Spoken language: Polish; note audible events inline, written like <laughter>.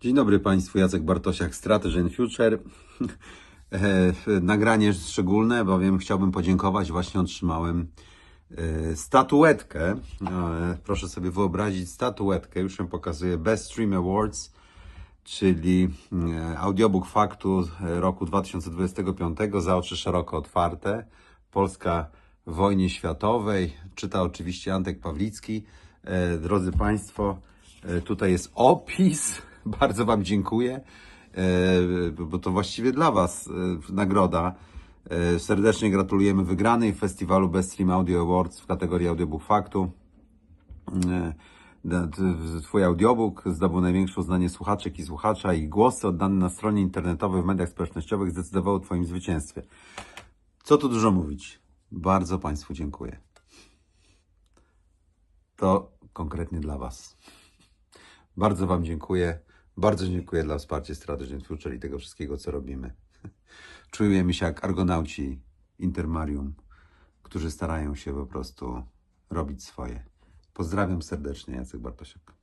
Dzień dobry Państwu, Jacek Bartosiak, Strategy and Future. <laughs> E, Nagranie szczególne, bowiem chciałbym podziękować. Właśnie otrzymałem e, statuetkę. E, Proszę sobie wyobrazić statuetkę, już ją pokazuję, Best Stream Awards, czyli audiobook faktu roku 2025, za oczy szeroko otwarte. Polska w wojnie światowej. Czyta oczywiście Antek Pawlicki. Drodzy Państwo, tutaj jest opis. <laughs> Bardzo Wam dziękuję, e, bo to właściwie dla Was e, nagroda. E, Serdecznie gratulujemy wygranej w festiwalu Best Stream Audio Awards w kategorii Audiobook Faktu. Twój audiobook zdobył największe uznanie słuchaczek i słuchacza i głosy oddane na stronie internetowej w mediach społecznościowych zdecydowały o Twoim zwycięstwie. Co tu dużo mówić? Bardzo Państwu dziękuję. To konkretnie dla Was. Bardzo Wam dziękuję. Bardzo dziękuję dla wsparcia Strategy Future i tego wszystkiego, co robimy. <laughs> Czujemy się jak argonauci Intermarium, którzy starają się po prostu robić swoje. Pozdrawiam serdecznie, Jacek Bartosiak.